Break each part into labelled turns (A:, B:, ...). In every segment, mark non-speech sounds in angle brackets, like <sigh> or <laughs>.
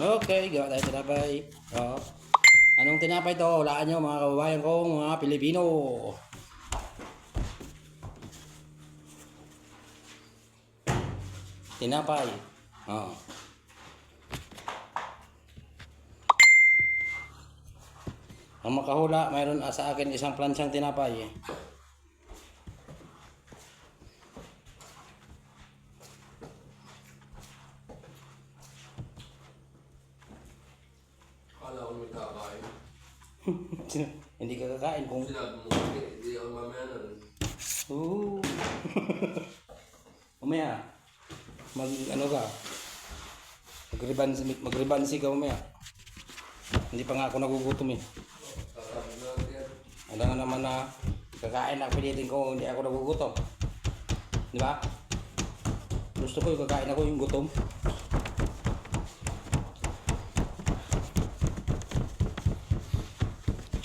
A: Okay, gawa tayo tinapay. Oh. Anong tinapay to? Hulaan nyo mga kababayan ko, mga Pilipino. Tinapay. Oh. Ang makahula, mayroon ah, sa akin isang plansyang tinapay. eh.
B: Kakain.
A: Hindi ka kakain kung...
B: Sinabi mo, hindi, hindi ako mamaya nun.
A: Oo. <laughs> Mamaya, mag ano ka, magribansi, magribansi ka mamaya. Hindi pa nga ako nagugutom eh.
B: Na.
A: Alam nga naman na kakain na pilitin ko, hindi ako nagugutom. Di ba? Gusto ko yung kakain ako yung gutom.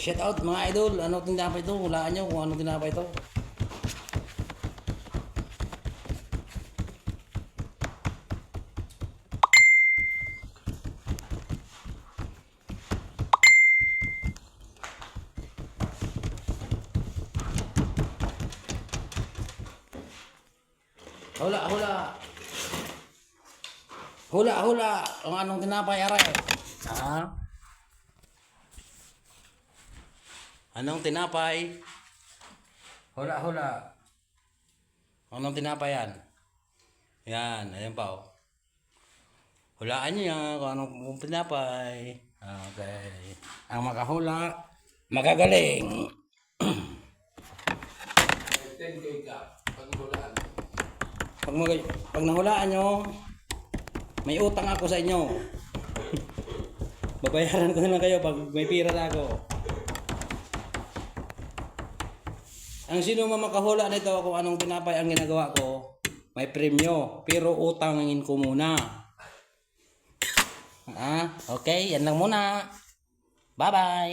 A: Shout out mga idol, ano tinapay ito? Hulaan nyo kung ano tinapay ito. Hula, hula. Hula, hula. Ang anong tinapay, are? Ha? Anong tinapay? Hula, hula. Anong tinapay yan? Yan, ayan pa oh. Hulaan nyo yan kung anong tinapay. Okay. Ang makahula, magagaling.
B: May 10k ka. Pag hulaan.
A: Pag, mag, pag nahulaan nyo, may utang ako sa inyo. <laughs> Babayaran ko na lang kayo pag may pira na ako. Ang sino man makahula nito kung anong tinapay ang ginagawa ko, may premyo. Pero utangin ko muna. Ah, okay, yan lang muna. Bye-bye.